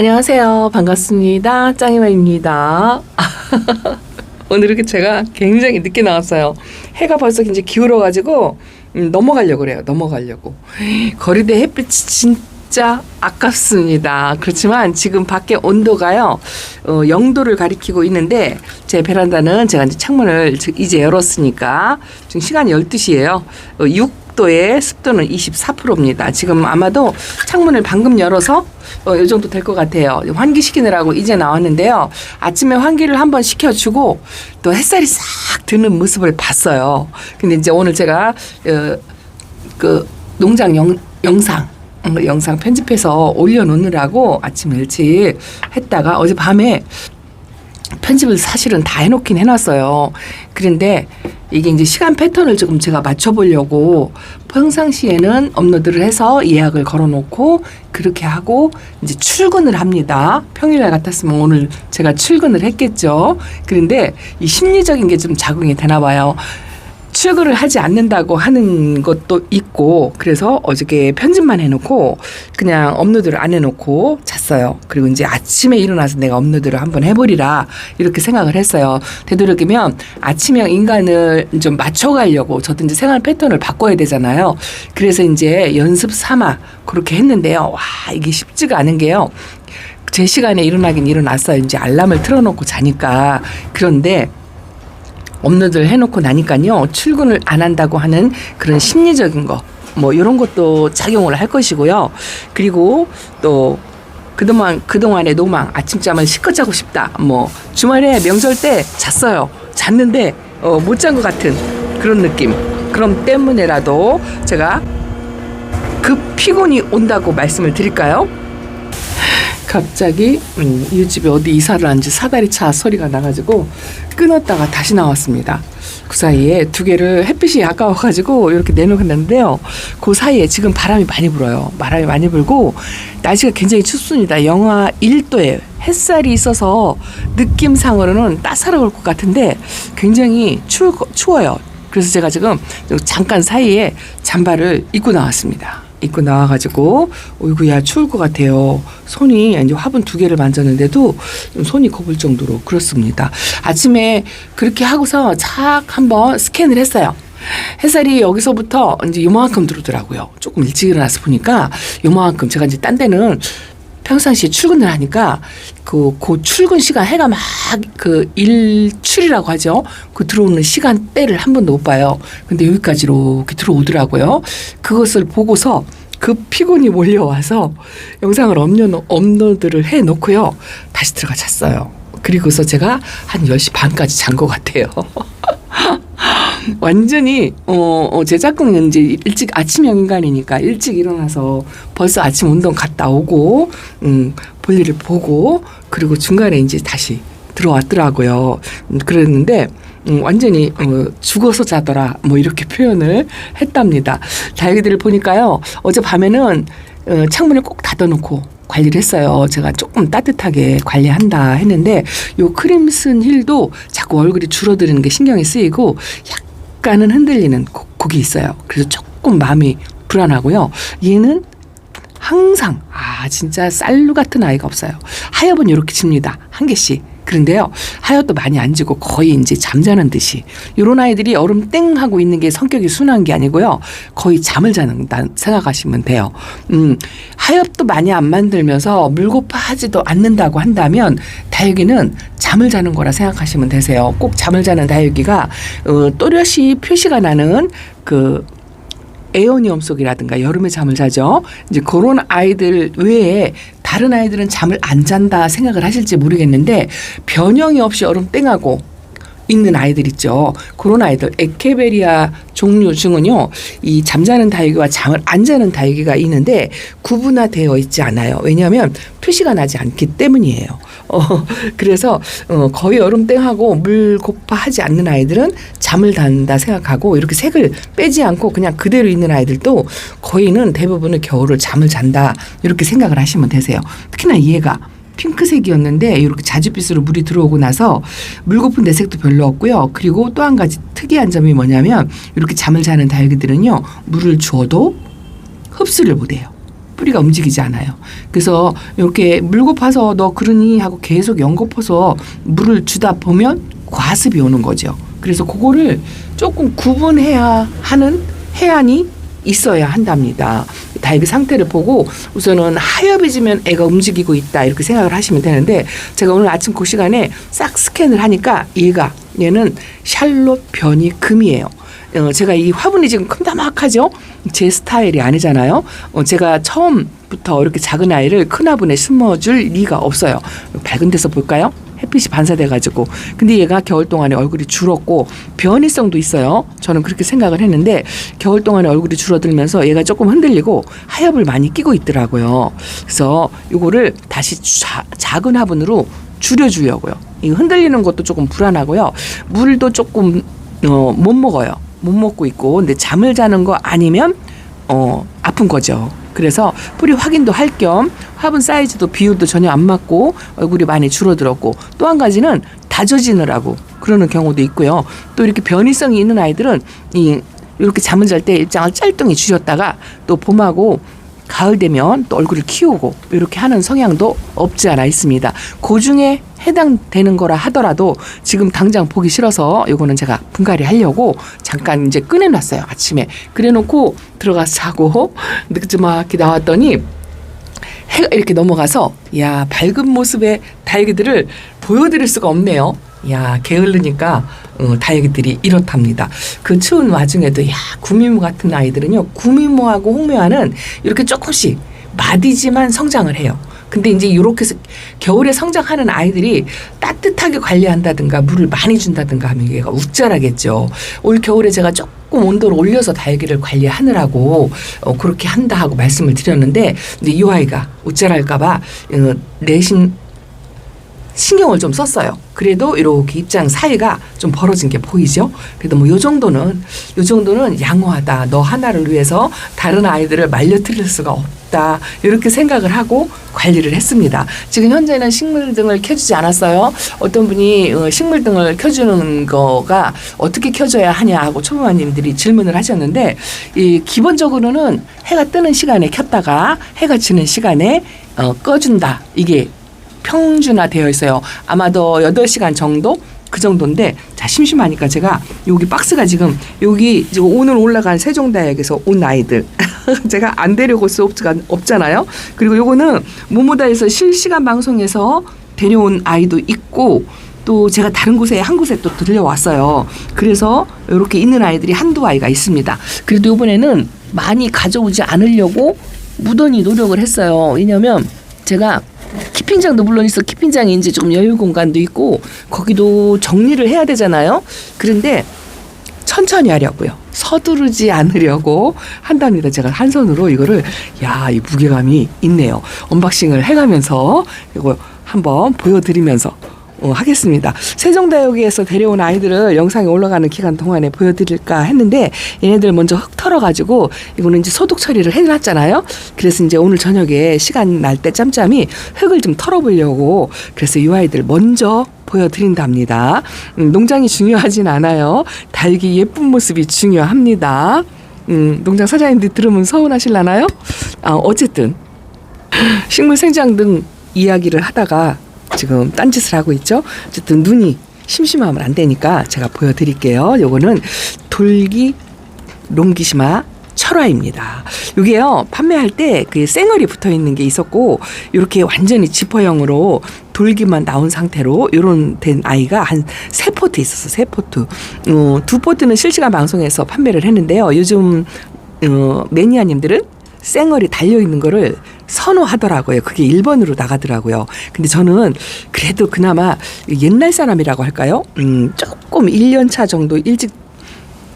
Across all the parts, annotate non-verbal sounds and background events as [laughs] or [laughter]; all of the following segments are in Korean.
안녕하세요. 반갑습니다. 짱이마입니다. [laughs] 오늘 이렇게 제가 굉장히 늦게 나왔어요. 해가 벌써 이제 기울어가지고 음, 넘어가려고 그래요. 넘어가려고. [gasps] 거리대 햇빛이 진짜 아깝습니다. 그렇지만 지금 밖에 온도가요, 어, 0도를 가리키고 있는데 제 베란다는 제가 이제 창문을 이제 열었으니까 지금 시간이 12시예요. 어, 6도에 습도는 24%입니다. 지금 아마도 창문을 방금 열어서 어, 이 정도 될 것 같아요. 환기 시키느라고 이제 나왔는데요. 아침에 환기를 한번 시켜주고 또 햇살이 싹 드는 모습을 봤어요. 근데 이제 오늘 제가 어, 그 농장 영, 영상 어, 영상 편집해서 올려놓느라고 아침 일찍 했다가 어제 밤에 편집을 사실은 다 해놓긴 해놨어요. 그런데 이게 이제 시간 패턴을 조금 제가 맞춰보려고 평상시에는 업로드를 해서 예약을 걸어놓고 그렇게 하고 이제 출근을 합니다. 평일날 같았으면 오늘 제가 출근을 했겠죠. 그런데 이 심리적인 게 좀 작용이 되나 봐요. 출근을 하지 않는다고 하는 것도 있고 그래서 어저께 편집만 해놓고 그냥 업로드를 안 해놓고 잤어요. 그리고 이제 아침에 일어나서 내가 업로드를 한번 해보리라 이렇게 생각을 했어요. 되도록이면 아침형 인간을 좀 맞춰가려고 저도 이제 생활 패턴을 바꿔야 되잖아요. 그래서 이제 연습 삼아 그렇게 했는데요. 와 이게 쉽지가 않은 게요. 제 시간에 일어나긴 일어났어요. 이제 알람을 틀어놓고 자니까 그런데 업로드를 해놓고 나니까요. 출근을 안 한다고 하는 그런 심리적인 거 뭐 이런 것도 작용을 할 것이고요. 그리고 또 그동안 그동안의 노망 아침잠을 실컷 자고 싶다. 뭐 주말에 명절 때 잤어요. 잤는데 어, 못 잔 것 같은 그런 느낌. 그럼 때문에라도 제가 급 피곤이 온다고 말씀을 드릴까요? 갑자기 음, 이 집에 어디 이사를 한 지 사다리 차 소리가 나가지고 끊었다가 다시 나왔습니다. 그 사이에 두 개를 햇빛이 아까워가지고 이렇게 내놓았는데요. 그 사이에 지금 바람이 많이 불어요. 바람이 많이 불고 날씨가 굉장히 춥습니다. 영하 1도에 햇살이 있어서 느낌상으로는 따사로울 것 같은데 굉장히 추, 추워요. 그래서 제가 지금 잠깐 사이에 잠바를 입고 나왔습니다. 입고 나와가지고 어이구야 추울 것 같아요. 손이 이제 화분 두 개를 만졌는데도 좀 손이 거불 정도로 그렇습니다. 아침에 그렇게 하고서 착 한번 스캔을 했어요. 햇살이 여기서부터 이제 요만큼 들어오더라고요. 조금 일찍 일어나서 보니까 요만큼 제가 이제 딴 데는 평상시에 출근을 하니까 그, 그 출근 시간 해가 막 그 일출이라고 하죠. 그 들어오는 시간대를 한 번도 못 봐요. 근데 여기까지 이렇게 들어오더라고요. 그것을 보고서 그 피곤이 몰려와서 영상을 업로드, 업로드를 해 놓고요. 다시 들어가 잤어요. 그리고서 제가 한 10시 반까지 잔 것 같아요. [laughs] [laughs] 완전히 어, 어 제작공은 이제 일찍 아침형 인간이니까 일찍 일어나서 벌써 아침 운동 갔다 오고 음 볼일을 보고 그리고 중간에 이제 다시 들어왔더라고요. 음, 그랬는데 음, 완전히 어, 죽어서 자더라 뭐 이렇게 표현을 했답니다. 다육이들을 보니까요 어제 밤에는 어, 창문을 꼭 닫아놓고 관리를 했어요. 제가 조금 따뜻하게 관리한다 했는데 요 크림슨 힐도 자꾸 얼굴이 줄어드는 게 신경이 쓰이고 약간 은 흔들리는 곡- 곡이 있어요. 그래서 조금 마음이 불안하고요. 얘는 항상 아 진짜 쌀루 같은 아이가 없어요. 하엽은 이렇게 칩니다. 한 개씩. 그런데요 하엽도 많이 안 지고 거의 이제 잠자는 듯이 이런 아이들이 얼음 땡 하고 있는 게 성격이 순한 게 아니고요 거의 잠을 자는다 생각하시면 돼요. 음 하엽도 많이 안 만들면서 물고파하지도 않는다고 한다면 다육이는 잠을 자는 거라 생각하시면 되세요. 꼭 잠을 자는 다육이가 어, 또렷이 표시가 나는 그 에어니엄 속이라든가 여름에 잠을 자죠. 이제 그런 아이들 외에 다른 아이들은 잠을 안 잔다 생각을 하실지 모르겠는데 변형이 없이 얼음 땡하고 있는 아이들 있죠. 그런 아이들 에케베리아 종류 중은요. 이 잠자는 다육이와 잠을 안 자는 다육이가 있는데 구분화되어 있지 않아요. 왜냐하면 표시가 나지 않기 때문이에요. 어, 그래서 어, 거의 얼음땡하고 물 고파하지 않는 아이들은 잠을 잔다 생각하고 이렇게 색을 빼지 않고 그냥 그대로 있는 아이들도 거의는 대부분은 겨울을 잠을 잔다 이렇게 생각을 하시면 되세요. 특히나 얘가 핑크색이었는데 이렇게 자줏빛으로 물이 들어오고 나서 물고픈 내색도 별로 없고요. 그리고 또 한 가지 특이한 점이 뭐냐면 이렇게 잠을 자는 다육이들은요 물을 주어도 흡수를 못해요. 뿌리가 움직이지 않아요. 그래서 이렇게 물고 파서 너 그러니 하고 계속 연고퍼서 물을 주다 보면 과습이 오는 거죠. 그래서 그거를 조금 구분해야 하는 해안이 있어야 한답니다. 다육이 상태를 보고 우선은 하엽해지면 애가 움직이고 있다 이렇게 생각을 하시면 되는데 제가 오늘 아침 그 시간에 싹 스캔을 하니까 얘가 얘는 샬롯 변이 금이에요. 어, 제가 이 화분이 지금 큼다막하죠? 제 스타일이 아니잖아요. 어, 제가 처음부터 이렇게 작은 아이를 큰 화분에 심어줄 리가 없어요. 밝은 데서 볼까요? 햇빛이 반사돼가지고. 근데 얘가 겨울 동안에 얼굴이 줄었고 변이성도 있어요. 저는 그렇게 생각을 했는데 겨울 동안에 얼굴이 줄어들면서 얘가 조금 흔들리고 하엽을 많이 끼고 있더라고요. 그래서 이거를 다시 자, 작은 화분으로 줄여주려고요. 이 흔들리는 것도 조금 불안하고요. 물도 조금 어, 못 먹어요. 못 먹고 있고 근데 잠을 자는 거 아니면 어, 아픈 거죠. 그래서 뿌리 확인도 할 겸 화분 사이즈도 비율도 전혀 안 맞고 얼굴이 많이 줄어들었고 또 한 가지는 다져지느라고 그러는 경우도 있고요. 또 이렇게 변이성이 있는 아이들은 이 이렇게 잠을 잘때 일장을 짤뚱이 줄였다가 또 봄하고 가을 되면 또 얼굴을 키우고 이렇게 하는 성향도 없지 않아 있습니다. 그 중에 해당되는 거라 하더라도 지금 당장 보기 싫어서 요거는 제가 분갈이 하려고 잠깐 이제 꺼내놨어요. 아침에. 그래 놓고 들어가서 자고 [laughs] 늦지막히 나왔더니 해가 이렇게 넘어가서 야 밝은 모습의 다육이들을 보여드릴 수가 없네요. 야 게을르니까 어, 다육이들이 이렇답니다. 그 추운 와중에도 야 구미모 같은 아이들은요 구미모하고 홍묘화는 이렇게 조금씩 마디지만 성장을 해요. 근데 이제 이렇게 겨울에 성장하는 아이들이 따뜻하게 관리한다든가 물을 많이 준다든가 하면 얘가 우짜라겠죠. 올 겨울에 제가 조금 온도를 올려서 다육이를 관리하느라고 어, 그렇게 한다 하고 말씀을 드렸는데 이 아이가 우짜랄까봐 어, 내심 신경을 좀 썼어요. 그래도 이렇게 입장 사이가 좀 벌어진 게 보이죠? 그래도 뭐 요 정도는 요 정도는 양호하다. 너 하나를 위해서 다른 아이들을 말려뜨릴 수가 없다. 이렇게 생각을 하고 관리를 했습니다. 지금 현재는 식물 등을 켜주지 않았어요. 어떤 분이 어, 식물 등을 켜주는 거가 어떻게 켜줘야 하냐 하고 초보마님들이 질문을 하셨는데 이 기본적으로는 해가 뜨는 시간에 켰다가 해가 지는 시간에 어, 꺼준다. 이게 평준화되어 있어요. 아마도 8시간 정도 그 정도인데 자 심심하니까 제가 여기 박스가 지금 여기 지금 오늘 올라간 세종다역에서 온 아이들 [laughs] 제가 안 데려올 수 없, 없잖아요. 그리고 요거는 모모다에서 실시간 방송에서 데려온 아이도 있고 또 제가 다른 곳에 한 곳에 또 들려왔어요. 그래서 이렇게 있는 아이들이 한두 아이가 있습니다. 그래도 이번에는 많이 가져오지 않으려고 무던히 노력을 했어요. 왜냐면 제가 키핑장도 물론 있어 키핑장이 이제 좀 여유 공간도 있고 거기도 정리를 해야 되잖아요. 그런데 천천히 하려고요. 서두르지 않으려고 한답니다. 제가 한 손으로 이거를 야 이 무게감이 있네요. 언박싱을 해 가면서 이거 한번 보여 드리면서 어, 하겠습니다. 세종다육에서 데려온 아이들을 영상에 올라가는 기간 동안에 보여드릴까 했는데 얘네들 먼저 흙 털어가지고 이거는 이제 소독 처리를 해놨잖아요. 그래서 이제 오늘 저녁에 시간 날 때 짬짬이 흙을 좀 털어보려고 그래서 이 아이들 먼저 보여드린답니다. 음, 농장이 중요하진 않아요. 달기 예쁜 모습이 중요합니다. 음, 농장 사장님들 들으면 서운하실라나요? 아, 어쨌든 식물 생장 등 이야기를 하다가 지금 딴짓을 하고 있죠. 어쨌든 눈이 심심하면 안 되니까 제가 보여드릴게요. 요거는 돌기 롱기시마 철화입니다. 이게요 판매할 때 그 쌩얼이 붙어 있는 게 있었고 이렇게 완전히 지퍼형으로 돌기만 나온 상태로 요런 된 아이가 한 세 포트 있었어 세 포트. 어, 두 포트는 실시간 방송에서 판매를 했는데요. 요즘 어, 매니아님들은 쌩얼이 달려 있는 거를 선호하더라고요. 그게 1번으로 나가더라고요. 근데 저는 그래도 그나마 옛날 사람이라고 할까요? 음, 조금 1년 차 정도 일찍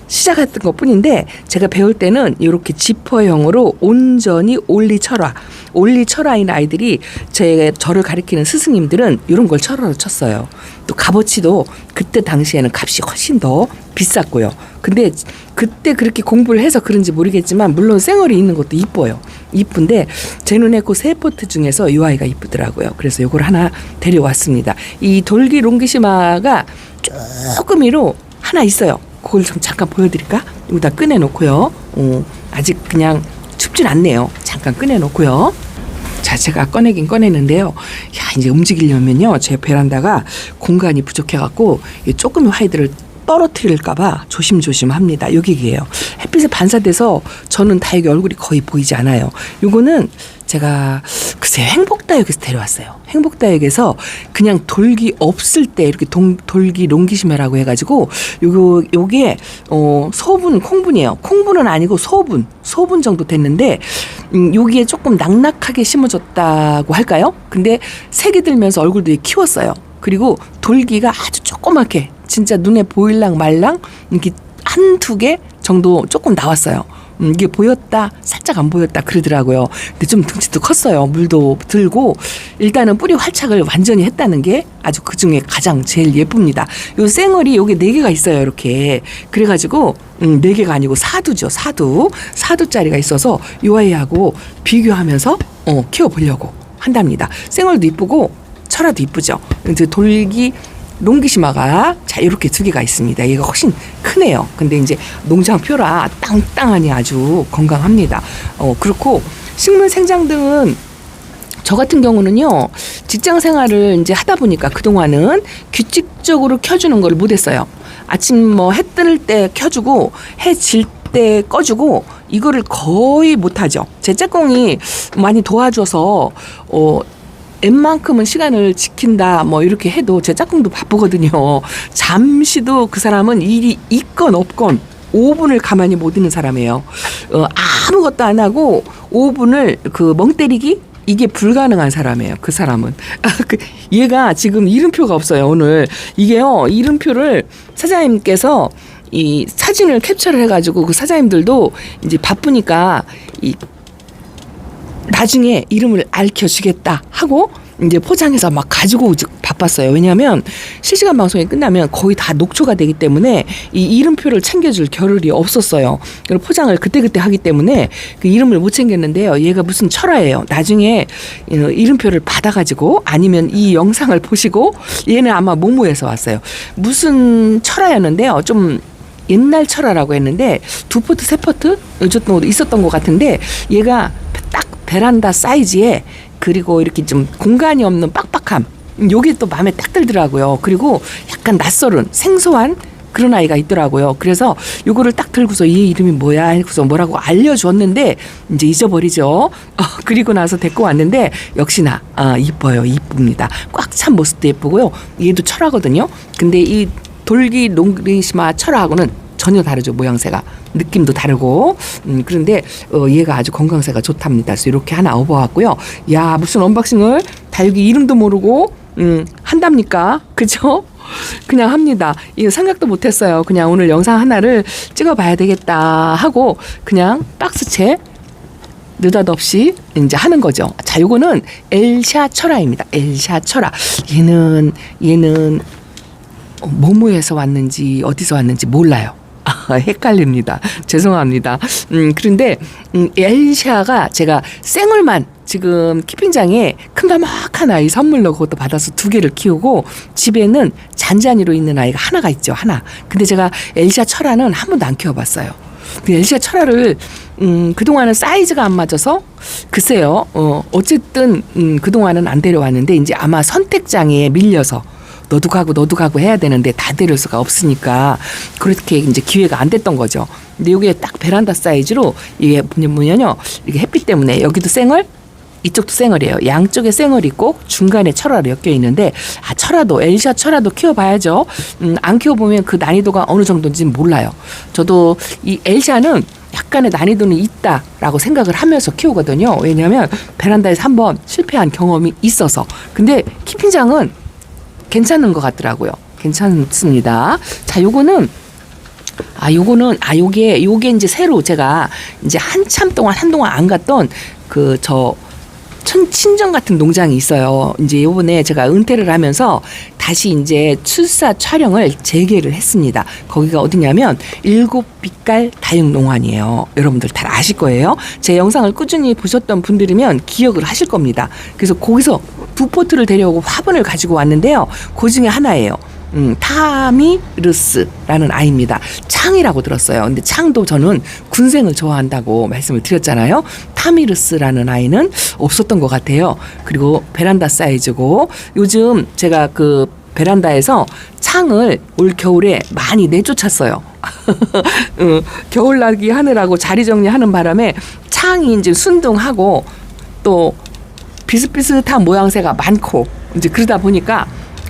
시작했던 것 뿐인데 제가 배울 때는 이렇게 지퍼형으로 온전히 올리 철화, 올리 철화인 아이들이 제 저를 가리키는 스승님들은 이런 걸 철화로 쳤어요. 또 값어치도 그때 당시에는 값이 훨씬 더 비쌌고요. 근데 그때 그렇게 공부를 해서 그런지 모르겠지만 물론 쌩얼이 있는 것도 이뻐요. 이쁜데 제 눈에 그 세 포트 중에서 이 아이가 이쁘더라고요. 그래서 이걸 하나 데려왔습니다. 이 돌기 롱기시마가 조금 위로 하나 있어요. 그걸 좀 잠깐 보여드릴까? 여기다 꺼내놓고요. 어, 아직 그냥 춥진 않네요. 잠깐 꺼내놓고요. 자, 제가 꺼내긴 꺼내는데요. 야, 이제 움직이려면요. 제 베란다가 공간이 부족해갖고 이 조금 화이들을 떨어뜨릴까봐 조심조심 합니다. 여기에요. 햇빛에 반사돼서 저는 다육이 얼굴이 거의 보이지 않아요. 요거는 제가 글쎄 행복다육에서 데려왔어요. 행복다육에서 그냥 돌기 없을 때 이렇게 동, 돌기 롱기시메라고 해가지고 요거 요게 어 소분 콩분이에요. 콩분은 아니고 소분 소분 정도 됐는데 음, 여기에 조금 낙낙하게 심어졌다고 할까요? 근데 색이 들면서 얼굴도 키웠어요. 그리고 돌기가 아주 조그맣게 진짜 눈에 보일랑 말랑 이렇게 한 두 개 정도 조금 나왔어요. 음, 이게 보였다, 살짝 안 보였다 그러더라고요. 근데 좀 등치도 컸어요. 물도 들고 일단은 뿌리 활착을 완전히 했다는 게 아주 그 중에 가장 제일 예쁩니다. 요 쌩얼이 요게 네 개가 있어요. 이렇게 그래가지고 음, 네 개가 아니고 사두죠. 사두 사두짜리가 있어서 요 아이하고 비교하면서 어, 키워보려고 한답니다. 쌩얼도 이쁘고 철화도 이쁘죠. 이제 돌기 롱기시마가 자 이렇게 두 개가 있습니다. 얘가 훨씬 크네요. 근데 이제 농장표라 땅땅하니 아주 건강합니다. 어 그렇고 식물 생장 등은 저 같은 경우는요 직장 생활을 이제 하다 보니까 그 동안은 규칙적으로 켜주는 걸 못했어요. 아침 뭐해 뜨는 때 켜주고 해 질 때 꺼주고 이거를 거의 못하죠. 제 짝꿍이 많이 도와줘서 어 웬만큼은 시간을 지킨다 뭐 이렇게 해도 제 짝꿍도 바쁘거든요. 잠시도 그 사람은 일이 있건 없건 5분을 가만히 못 있는 사람이에요. 어, 아무것도 안 하고 5분을 그 멍 때리기 이게 불가능한 사람이에요. 그 사람은. 아, 그 얘가 지금 이름표가 없어요. 오늘 이게요 이름표를 사장님께서 이 사진을 캡처를 해가지고 그 사장님들도 이제 바쁘니까 이 나중에 이름을 알려주겠다 하고 이제 포장해서 막 가지고 바빴어요. 왜냐하면 실시간 방송이 끝나면 거의 다 녹초가 되기 때문에 이 이름표를 챙겨줄 겨를이 없었어요. 그리고 포장을 그때그때 하기 때문에 그 이름을 못 챙겼는데요. 얘가 무슨 철화예요. 나중에 어, 이름표를 받아가지고 아니면 이 영상을 보시고 얘는 아마 모모에서 왔어요. 무슨 철화였는데요. 좀 옛날 철화라고 했는데 두 포트 세 포트 어쨌든 있었던 것 같은데 얘가 딱 베란다 사이즈에 그리고 이렇게 좀 공간이 없는 빡빡함 요게 또 마음에 딱 들더라고요. 그리고 약간 낯설은 생소한 그런 아이가 있더라고요. 그래서 요거를 딱 들고서 얘 이름이 뭐야 해서 뭐라고 알려줬는데 이제 잊어버리죠. 어, 그리고 나서 데리고 왔는데 역시나 아, 이뻐요. 이쁩니다. 꽉 찬 모습도 예쁘고요. 얘도 철하거든요. 근데 이 돌기 롱리시마 철하고는 전혀 다르죠 모양새가 느낌도 다르고 음, 그런데 어, 얘가 아주 건강새가 좋답니다. 그래서 이렇게 하나 업어왔고요. 야 무슨 언박싱을 다육이 이름도 모르고 음, 한답니까? [laughs] 그죠? 그냥 합니다. 이거 생각도 못했어요. 그냥 오늘 영상 하나를 찍어봐야 되겠다 하고 그냥 박스채 느닷없이 이제 하는 거죠. 자, 요거는 엘샤 철화입니다. 엘샤 철화. 얘는 얘는 어, 모모에서 왔는지 어디서 왔는지 몰라요. 아, [laughs] 헷갈립니다. 죄송합니다. 음, 그런데, 음, 엘샤가 제가 생얼만 지금 키핑장에 큰가막한 아이 선물로 그것도 받아서 두 개를 키우고 집에는 잔잔이로 있는 아이가 하나가 있죠. 하나. 근데 제가 엘샤 철화는 한 번도 안 키워봤어요. 그 엘샤 철화를 음, 그동안은 사이즈가 안 맞아서 글쎄요. 어, 어쨌든 음, 그동안은 안 데려왔는데 이제 아마 선택장애에 밀려서 너도 가고 너도 가고 해야 되는데 다 데릴 수가 없으니까 그렇게 이제 기회가 안 됐던 거죠. 근데 이게 딱 베란다 사이즈로 이게 뭐냐면요. 이게 햇빛 때문에 여기도 생얼 이쪽도 생얼이에요. 양쪽에 생얼이 있고 중간에 철화로 엮여 있는데 아 철화도 엘샤 철화도 키워봐야죠. 음, 안 키워보면 그 난이도가 어느 정도인지 몰라요. 저도 이 엘샤는 약간의 난이도는 있다라고 생각을 하면서 키우거든요. 왜냐하면 베란다에서 한번 실패한 경험이 있어서. 근데 키핑장은 괜찮은 것 같더라고요. 괜찮습니다. 자, 요거는 아, 요거는 아 요게 요게 이제 새로 제가 이제 한참 동안 한동안 안 갔던 그저 친정 같은 농장이 있어요. 이제 요번에 제가 은퇴를 하면서 다시 이제 출사 촬영을 재개를 했습니다. 거기가 어디냐면 일곱 빛깔 다육 농원이에요. 여러분들 다 아실 거예요. 제 영상을 꾸준히 보셨던 분들이면 기억을 하실 겁니다. 그래서 거기서 두 포트를 데려오고 화분을 가지고 왔는데요. 그 중에 하나예요. 음, 타미르스라는 아이입니다. 창이라고 들었어요. 근데 창도 저는 군생을 좋아한다고 말씀을 드렸잖아요. 타미르스라는 아이는 없었던 것 같아요. 그리고 베란다 사이즈고 요즘 제가 그 베란다에서 창을 올 겨울에 많이 내쫓았어요. [laughs] 어, 겨울 나기 하느라고 자리 정리하는 바람에 창이 이제 순둥하고 또 비슷비슷한 모양새가 많고 이제 그러다 보니까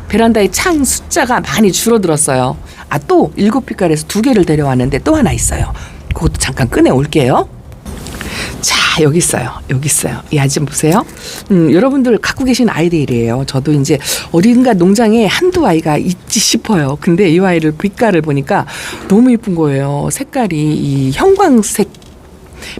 베란다의 창 숫자가 많이 줄어들었어요. 아 또 일곱 빛깔에서 두 개를 데려왔는데 또 하나 있어요. 그것도 잠깐 꺼내 올게요. 자 여기 있어요. 여기 있어요. 이 아지 보세요. 음, 여러분들 갖고 계신 아이들이에요. 저도 이제 어딘가 농장에 한두 아이가 있지 싶어요. 근데 이 아이를 빛깔을 보니까 너무 예쁜 거예요. 색깔이 이 형광색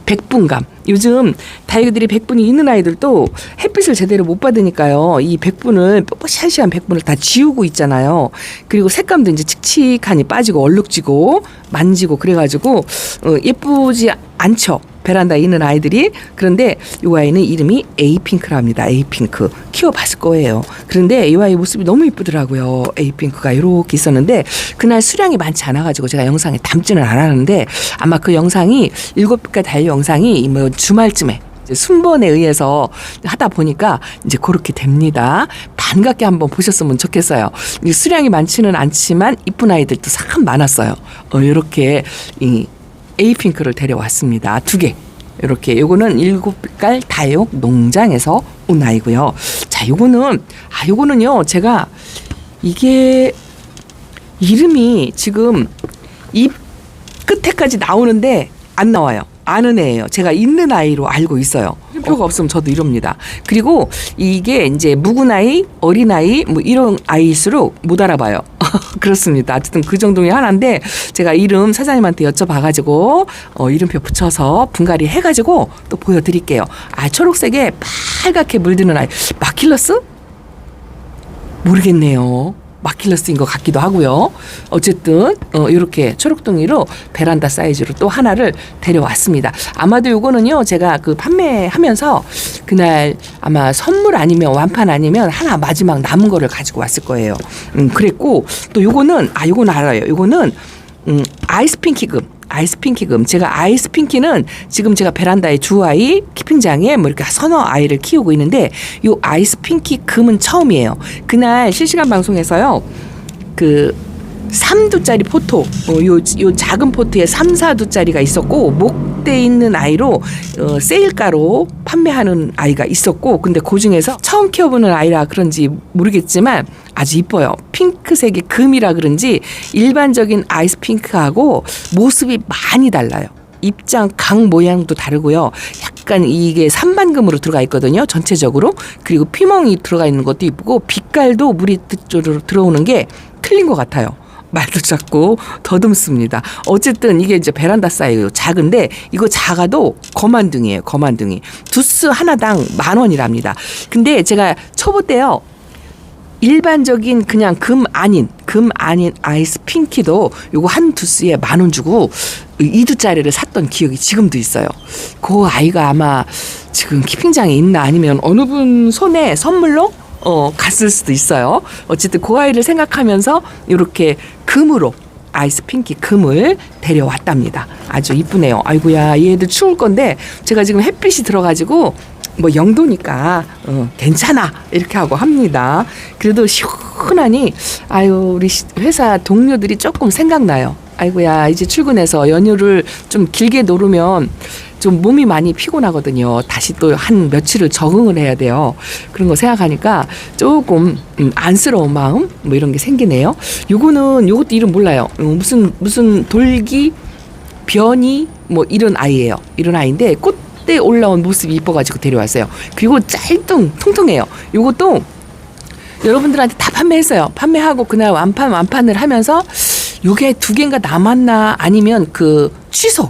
백분감. 요즘 다이어들이 백분이 있는 아이들도 햇빛을 제대로 못 받으니까요. 이 백분을 뽀뽀시한 백분을 다 지우고 있잖아요. 그리고 색감도 이제 칙칙하니 빠지고 얼룩지고 만지고 그래가지고 어, 예쁘지 않죠. 베란다에 있는 아이들이 그런데 이 아이는 이름이 에이핑크랍니다. 에이핑크 키워봤을 거예요. 그런데 이 아이 모습이 너무 이쁘더라고요. 에이핑크가 이렇게 있었는데 그날 수량이 많지 않아가지고 제가 영상에 담지는 않았는데 아마 그 영상이 일곱 빛깔 달려 영상이 뭐 주말쯤에 순번에 의해서 하다 보니까 이제 그렇게 됩니다. 반갑게 한번 보셨으면 좋겠어요. 이 수량이 많지는 않지만 이쁜 아이들도 참 많았어요. 어, 이렇게 이 에이핑크를 데려왔습니다. 두 개. 이렇게 요거는 일곱 빛깔 다육 농장에서 온 아이고요. 자, 요거는 아 요거는요. 제가 이게 이름이 지금 입 끝에까지 나오는데 안 나와요. 아는 애예요. 제가 있는 아이로 알고 있어요. 이름표가 없으면 저도 이럽니다. 그리고 이게 이제 묵은 아이, 어린 아이 뭐 이런 아이일수록 못 알아봐요. [laughs] 그렇습니다. 어쨌든 그 정도 의 하나인데 제가 이름 사장님한테 여쭤봐가지고 어, 이름표 붙여서 분갈이 해가지고 또 보여드릴게요. 아 초록색에 빨갛게 물드는 아이 마킬러스? 모르겠네요. 마킬러스인 것 같기도 하고요. 어쨌든 어, 이렇게 초록둥이로 베란다 사이즈로 또 하나를 데려왔습니다. 아마도 요거는요 제가 그 판매하면서 그날 아마 선물 아니면 완판 아니면 하나 마지막 남은 거를 가지고 왔을 거예요. 음, 그랬고 또 요거는 아 요거는 알아요. 요거는 음, 아이스 핑키금. 아이스 핑키금. 제가 아이스 핑키는 지금 제가 베란다에 두 아이, 키핑장에 뭐 이렇게 서너 아이를 키우고 있는데 요 아이스 핑키 금은 처음이에요. 그날 실시간 방송에서요. 그 3두짜리 포토, 어, 요, 요 작은 포트에 3, 4두짜리가 있었고, 목대 있는 아이로 어, 세일가로 판매하는 아이가 있었고, 근데 그 중에서 처음 키워보는 아이라 그런지 모르겠지만 아주 이뻐요. 핑크색이 금이라 그런지 일반적인 아이스 핑크하고 모습이 많이 달라요. 입장 각 모양도 다르고요. 약간 이게 삼반금으로 들어가 있거든요. 전체적으로. 그리고 피멍이 들어가 있는 것도 이쁘고 빛깔도 물이 쪽으로 들어오는 게 틀린 것 같아요. 말도 작고 더듬습니다. 어쨌든 이게 이제 베란다 사이즈 작은데 이거 작아도 거만둥이에요. 거만둥이. 두스 하나당 만 원이랍니다. 근데 제가 초보 때요. 일반적인 그냥 금 아닌 금 아닌 아이스 핑키도 요거 한 두스에 만 원 주고 이두짜리를 샀던 기억이 지금도 있어요. 그 아이가 아마 지금 키핑장에 있나 아니면 어느 분 손에 선물로 어 갔을 수도 있어요. 어쨌든 그 아이를 생각하면서 이렇게 금으로 아이스 핑키 금을 데려왔답니다. 아주 이쁘네요. 아이고야 얘들 추울 건데 제가 지금 햇빛이 들어가지고 뭐 영도니까 어, 괜찮아 이렇게 하고 합니다. 그래도 시원하니 아유 우리 시- 회사 동료들이 조금 생각나요. 아이고야 이제 출근해서 연휴를 좀 길게 노르면 좀 몸이 많이 피곤하거든요. 다시 또 한 며칠을 적응을 해야 돼요. 그런 거 생각하니까 조금 음, 안쓰러운 마음 뭐 이런 게 생기네요. 요거는 요것도 이름 몰라요. 어, 무슨 무슨 돌기 변이 뭐 이런 아이예요. 이런 아이인데 꽃대 올라온 모습이 이뻐가지고 데려왔어요. 그리고 짤뚱 통통해요. 요것도 여러분들한테 다 판매했어요. 판매하고 그날 완판 완판을 하면서 요게 두 개인가 남았나 아니면 그 취소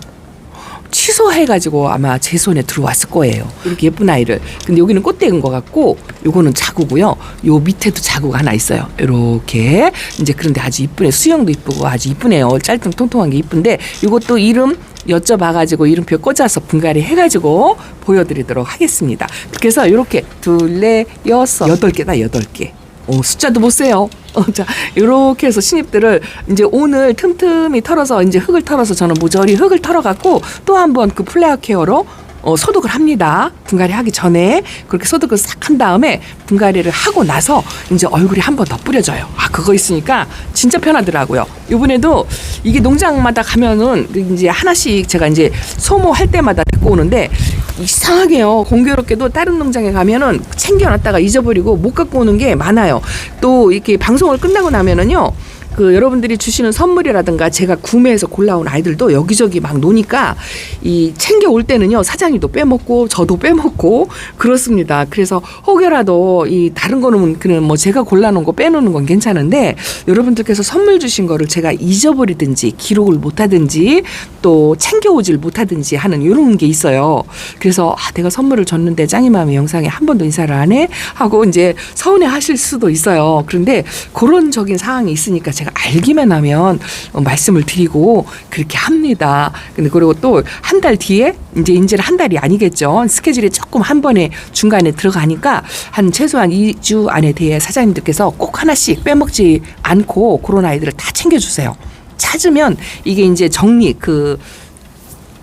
취소해가지고 아마 제 손에 들어왔을 거예요. 이렇게 예쁜 아이를. 근데 여기는 꽃대인 것 같고, 요거는 자구고요. 요 밑에도 자구가 하나 있어요. 이렇게 이제 그런데 아주 이쁘네. 수영도 이쁘고 아주 이쁘네요. 짤뚱 통통한 게 이쁜데, 요것도 이름 여쭤봐가지고 이름표 꽂아서 분갈이 해가지고 보여드리도록 하겠습니다. 그래서 이렇게 둘, 넷, 여섯, 여덟 개다 여덟 개. 어, 숫자도 못 세요. 어, 자, 이렇게 해서 신입들을 이제 오늘 틈틈이 털어서 이제 흙을 털어서 저는 모조리 흙을 털어갖고 또 한 번 그 플레어 케어로 어, 소독을 합니다. 분갈이 하기 전에 그렇게 소독을 싹 한 다음에 분갈이를 하고 나서 이제 얼굴에 한 번 더 뿌려줘요. 아 그거 있으니까 진짜 편하더라고요. 이번에도 이게 농장마다 가면은 이제 하나씩 제가 이제 소모할 때마다 데리고 오는데 이상하게요. 공교롭게도 다른 농장에 가면은 챙겨놨다가 잊어버리고 못 갖고 오는 게 많아요. 또 이렇게 방송을 끝나고 나면은요. 그 여러분들이 주시는 선물이라든가 제가 구매해서 골라온 아이들도 여기저기 막 노니까 이 챙겨 올 때는요 사장이 또 빼먹고 저도 빼먹고 그렇습니다. 그래서 혹여라도 이 다른 거는 그냥 뭐 제가 골라놓은 거 빼놓는 건 괜찮은데 여러분들께서 선물 주신 거를 제가 잊어버리든지 기록을 못하든지 또 챙겨오질 못하든지 하는 이런 게 있어요. 그래서 아 내가 선물을 줬는데 짱이 마음의 영상에 한 번도 인사를 안 해 하고 이제 서운해 하실 수도 있어요. 그런데 그런 적인 상황이 있으니까 제가 알기만 하면 어, 말씀을 드리고 그렇게 합니다. 근데 그리고 또 한 달 뒤에 이제 인제는 한 달이 아니겠죠. 스케줄이 조금 한 번에 중간에 들어가니까 한 최소한 2주 안에 대해 사장님들께서 꼭 하나씩 빼먹지 않고 그런 아이들을 다 챙겨주세요. 찾으면 이게 이제 정리 그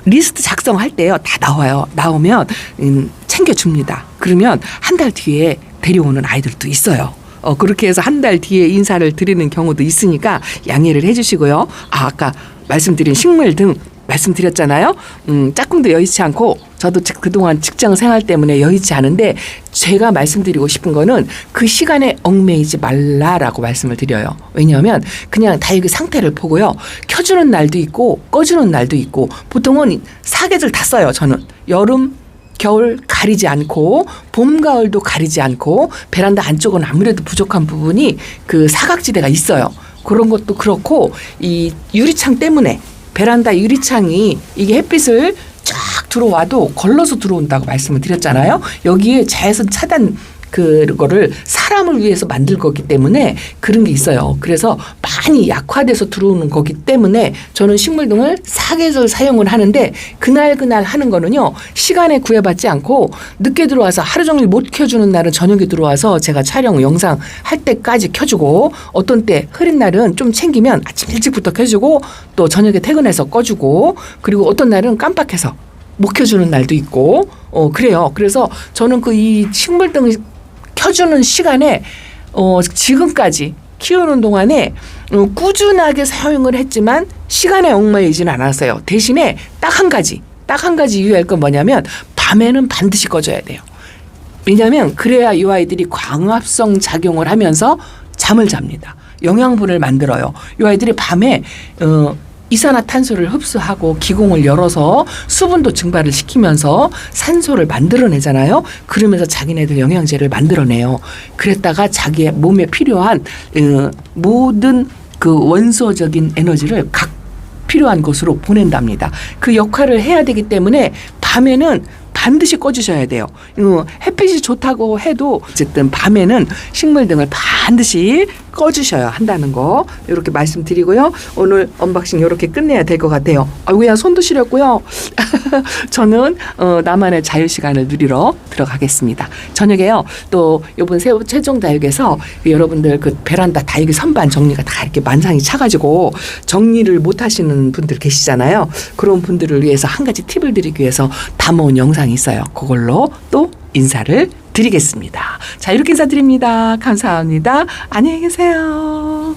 리스트 작성할 때요 다 나와요. 나오면 음, 챙겨줍니다. 그러면 한 달 뒤에 데려오는 아이들도 있어요. 어, 그렇게 해서 한 달 뒤에 인사를 드리는 경우도 있으니까 양해를 해주시고요. 아, 아까 말씀드린 식물 등 말씀드렸잖아요. 음, 짝꿍도 여의치 않고 저도 직- 그동안 직장 생활 때문에 여의치 않은데 제가 말씀드리고 싶은 거는 그 시간에 얽매이지 말라라고 말씀을 드려요. 왜냐하면 그냥 다육이 상태를 보고요. 켜주는 날도 있고 꺼주는 날도 있고 보통은 사계절 다 써요. 저는 여름 겨울 가리지 않고 봄 가을도 가리지 않고 베란다 안쪽은 아무래도 부족한 부분이 그 사각지대가 있어요. 그런 것도 그렇고 이 유리창 때문에 베란다 유리창이 이게 햇빛을 쫙 들어와도 걸러서 들어온다고 말씀을 드렸잖아요. 여기에 자외선 차단 그거를 사람을 위해서 만들 거기 때문에 그런 게 있어요. 그래서 많이 약화돼서 들어오는 거기 때문에 저는 식물 등을 사계절 사용을 하는데 그날 그날 하는 거는요 시간에 구애받지 않고 늦게 들어와서 하루 종일 못 켜주는 날은 저녁에 들어와서 제가 촬영 영상 할 때까지 켜주고 어떤 때 흐린 날은 좀 챙기면 아침 일찍부터 켜주고 또 저녁에 퇴근해서 꺼주고 그리고 어떤 날은 깜빡해서 못 켜주는 날도 있고 어 그래요. 그래서 저는 그 이 식물등 켜주는 시간에 어 지금까지 키우는 동안에 어, 꾸준하게 사용을 했지만 시간에 얽매이지는 않았어요. 대신에 딱 한 가지 딱 한 가지 유의할 건 뭐냐면 밤에는 반드시 꺼져야 돼요. 왜냐하면 그래야 이 아이들이 광합성 작용을 하면서 잠을 잡니다. 영양분을 만들어요. 이 아이들이 밤에 어, 이산화탄소를 흡수하고 기공을 열어서 수분도 증발을 시키면서 산소를 만들어내잖아요. 그러면서 자기네들 영양제를 만들어내요. 그랬다가 자기의 몸에 필요한 어, 모든 그 원소적인 에너지를 각 필요한 곳으로 보낸답니다. 그 역할을 해야 되기 때문에 밤에는 반드시 꺼주셔야 돼요. 어, 햇빛이 좋다고 해도 어쨌든 밤에는 식물 등을 반드시 꺼주셔야 한다는 거 이렇게 말씀드리고요. 오늘 언박싱 이렇게 끝내야 될 것 같아요. 아이고야 손도 시렸고요. [laughs] 저는 어, 나만의 자유 시간을 누리러 들어가겠습니다. 저녁에요. 또 이번 새 최종 다육에서 여러분들 그 베란다 다육이 선반 정리가 다 이렇게 만상이 차가지고 정리를 못 하시는 분들 계시잖아요. 그런 분들을 위해서 한 가지 팁을 드리기 위해서 담아온 영상이 있어요. 그걸로 또 인사를 드리겠습니다. 자, 이렇게 인사드립니다. 감사합니다. 안녕히 계세요.